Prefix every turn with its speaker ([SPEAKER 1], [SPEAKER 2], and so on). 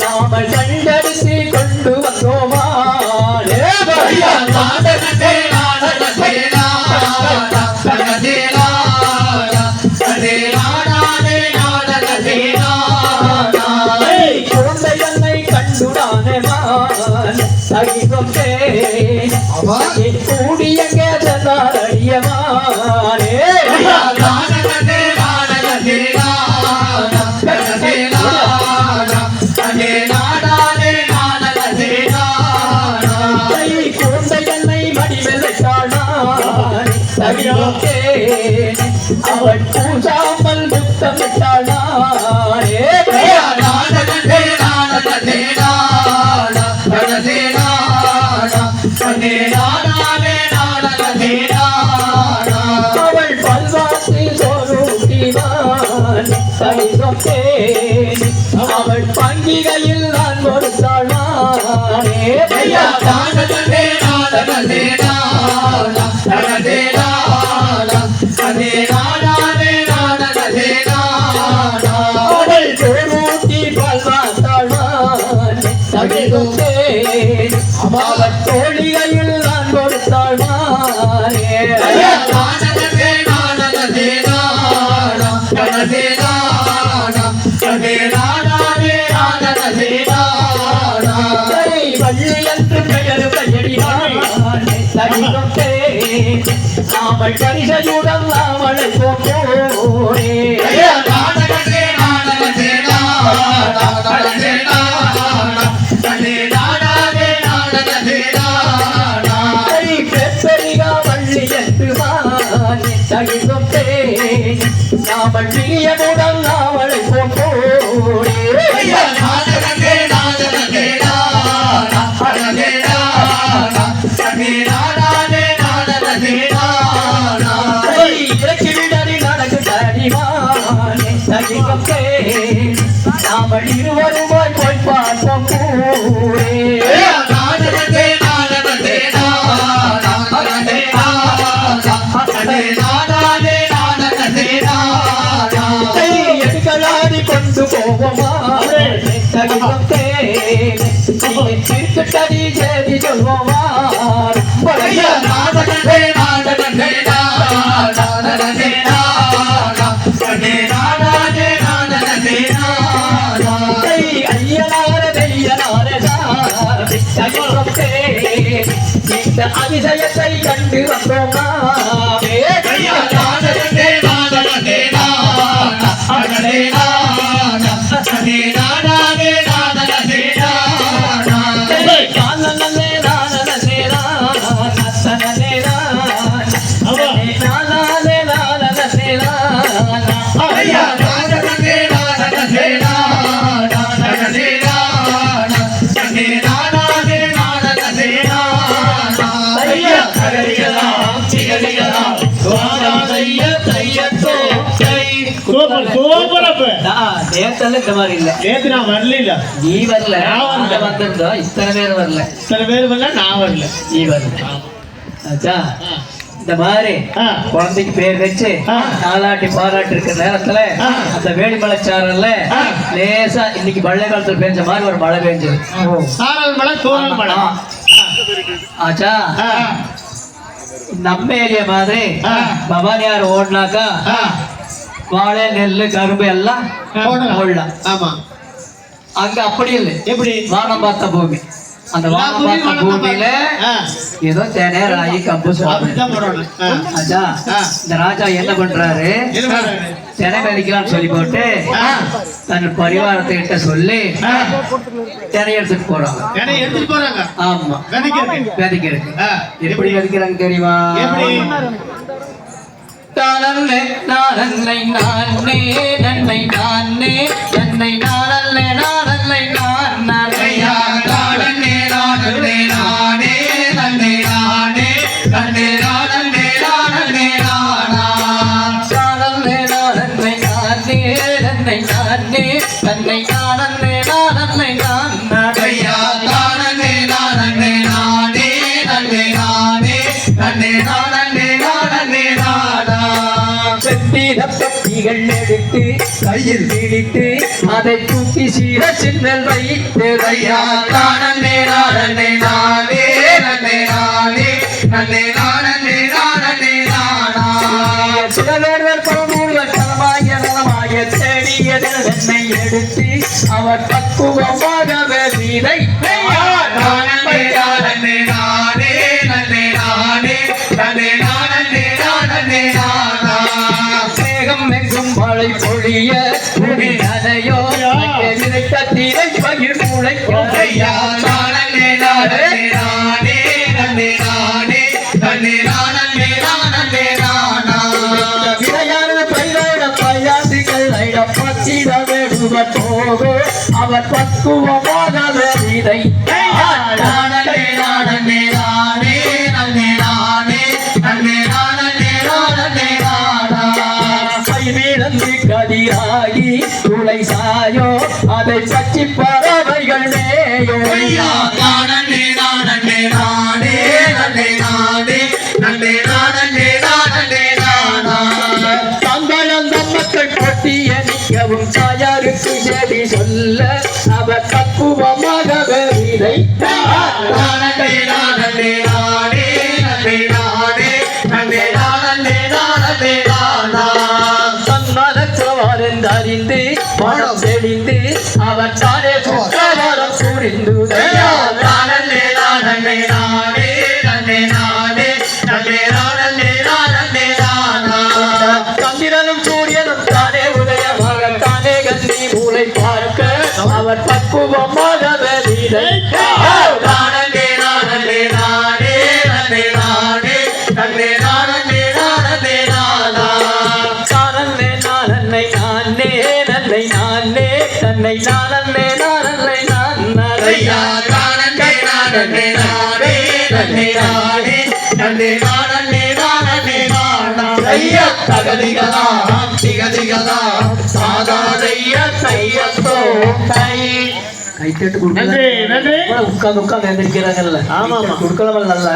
[SPEAKER 1] நாம கண்டெடுத்து கொண்டு வந்தோமா
[SPEAKER 2] ஐயா, நாடகத்தே, நாடகத்தே, நாடா, நாடகத்தே, நாடாதே, நாடகத்தே, நாடா.
[SPEAKER 1] அவள் பல்வாசி சொருட்டினான் அவள் பங்கிகையில் நான் கொடுத்தானே
[SPEAKER 2] தானே நாடகத்தே, நாடா.
[SPEAKER 1] பெரிகா வள்ளி என்றுதான் தகிதொட்டே நாமல் பிரியமுடன் அவளை போனோரே
[SPEAKER 2] ஐயா, நாடா, நாடகத்தே, நாடாதே, நாடகத்தே, நாடா.
[SPEAKER 1] எடுக்கலாடி கொண்டு போவோமா திருக்கடி செய்தி சொல்வோமா
[SPEAKER 2] ஐயா,
[SPEAKER 1] இந்த அதிசயத்தை கண்டு வந்தோமா? நேத்தெல்லாம் இந்த மாதிரி இல்ல
[SPEAKER 3] நேத்து நான் வரல
[SPEAKER 1] நீ வரல
[SPEAKER 3] நான்
[SPEAKER 1] வந்திருந்தோம் இத்தனை பேர் வரல
[SPEAKER 3] சில பேர் வரல நான் வரல
[SPEAKER 1] நீ வரல ஆச்சா. இந்த மாதிரி. குழந்தைக்கு பேர் வச்சு. நாலாட்டி பாராட்டி இருக்கிற நேரத்துல. அந்த வேலிமலைச்சாரல்ல
[SPEAKER 3] ஆ.
[SPEAKER 1] லேசா இன்னைக்கு மழை காலத்துல பெஞ்ச மாதிரி ஒரு மழை பெஞ்சது
[SPEAKER 3] சாரல் மலை தூரல்
[SPEAKER 1] ஆ. ஆச்சா. நம்ம ஏரியா மாதிரி. பவானியார் ஓடினாக்கா. வாழை நெல்லு கரும்பு எல்லாம்
[SPEAKER 3] போடலாம். ஆமா.
[SPEAKER 1] அங்க அப்படி இல்லை.
[SPEAKER 3] எப்படி?
[SPEAKER 1] வானம் பார்த்த பூமி. அந்த வானம் பார்த்த பூமியில. ஏதோ தேனே ராயி கம்பு
[SPEAKER 3] ஆ.
[SPEAKER 1] இந்த ராஜா என்ன பண்றாரு? தினை விதைக்கலாம்னு சொல்லி போட்டு. தன் பரிவாரத்துக்கிட்ட சொல்லி
[SPEAKER 3] ஆ.
[SPEAKER 1] தினை எடுத்துட்டு போறாங்க.
[SPEAKER 3] எடுத்துட்டு போறாங்க.
[SPEAKER 1] ஆமா.
[SPEAKER 3] விதைக்கிறது.
[SPEAKER 1] எப்படி விதைக்கிறாங்க தெரியுமா? தானல்லே நானல்லை நானே நன்மை நானே நன்மை நானல்லே நானல்லை நான்
[SPEAKER 2] ஐயா, நாடனே, நாடனே, நாடே, நன்னே, நாடே, நன்னே, நாடனே, நாடனே, நாடா.
[SPEAKER 1] நானல்லே நானல்லை நானே நானே நானல்லே நானல்லை நான்
[SPEAKER 2] ஐயா,
[SPEAKER 1] கைகள் எடுத்து கையில் நீடித்து அதை தூக்கி சீர சின்னல் வைத்து
[SPEAKER 2] ஐயா தானே நானே நானே நன்னே நானே நன்னே நானே நானே நானா?
[SPEAKER 1] சில பேர்கள் பலநூறுகள் தனமாய நலமாய தேடியதில் என்னை எடுத்து அவர் பக்குவமாக வீதை மழை பொழிய முடி நனையோ? விதைத்த தீரை பகிர்
[SPEAKER 2] ஐயா
[SPEAKER 1] முளைக்கும்
[SPEAKER 2] தானே நானே
[SPEAKER 1] கைவிழந்து கதிராகி துளை சாயோ அதை பற்றி பறவைகள் மேயோ நிற்கவும் தாயாருக்கு செடி சொல்ல அவர் பக்குவமாக விதை தெளிந்து அவர் தானே சுற்றவரம் புரிந்து
[SPEAKER 2] ஐயா நானே நானே நானே நன்னே நானே நன்னே நானே நானே நானா
[SPEAKER 1] சந்திரனும் சூரியனும் தானே உதயமாக தானே கந்தி மூளை பார்க்க. அவர் பக்குவமாக விதை
[SPEAKER 2] நானா ஐயா தகதிகதா திகதிகதா சாதாதைய தையத்தோ
[SPEAKER 1] கைத்தட்டு உட்காந்து உட்காந்து எந்திரிக்கிறாங்கல்ல
[SPEAKER 3] ஆமா.
[SPEAKER 1] கொடுக்கலாம் நல்ல